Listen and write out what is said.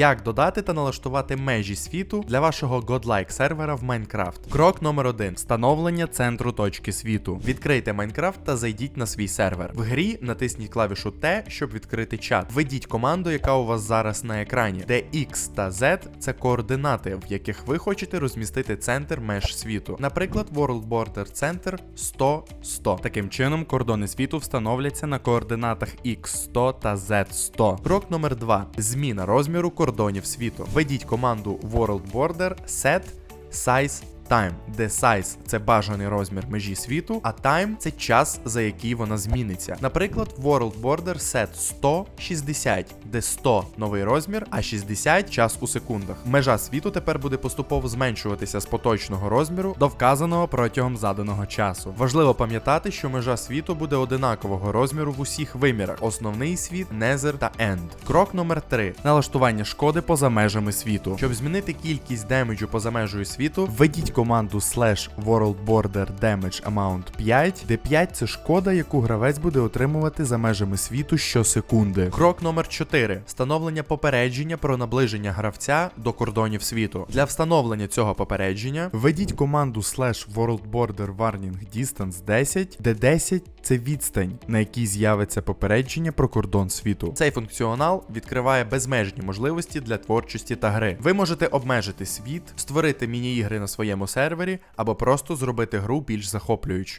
як додати та налаштувати межі світу для вашого Godlike сервера в Майнкрафт. Крок номер 1 встановлення центру точки світу. Відкрийте Майнкрафт та зайдіть на свій сервер. В грі натисніть клавішу Т, щоб відкрити чат. Введіть команду, яка у вас зараз на екрані, де X та Z це координати, в яких ви хочете розмістити центр меж світу. Наприклад, World Border Center 100 100. Таким чином, кордони світу встановляться на координатах X100 та Z100. Крок номер 2. Зміна розміру кордонів світу. Введіть команду World Border Set Size Time, де size – це бажаний розмір межі світу, а time – це час, за який вона зміниться. Наприклад, World Border Set 100 60, де 100 новий розмір, а 60 час у секундах. Межа світу тепер буде поступово зменшуватися з поточного розміру до вказаного протягом заданого часу. Важливо пам'ятати, що межа світу буде одинакового розміру в усіх вимірах: основний світ, Nether та End. Крок номер 3. Налаштування шкоди поза межами світу. Щоб змінити кількість демеджу поза межею світу, введіть команду slash world border damage amount 5, де 5 це шкода, яку гравець буде отримувати за межами світу щосекунди. Крок номер 4. Встановлення попередження про наближення гравця до кордонів світу. Для встановлення цього попередження введіть команду slash world border warning distance 10, де 10 це відстань, на якій з'явиться попередження про кордон світу. Цей функціонал відкриває безмежні можливості для творчості та гри. Ви можете обмежити світ, створити міні-ігри на своєму сервері або просто зробити гру більш захоплюючою.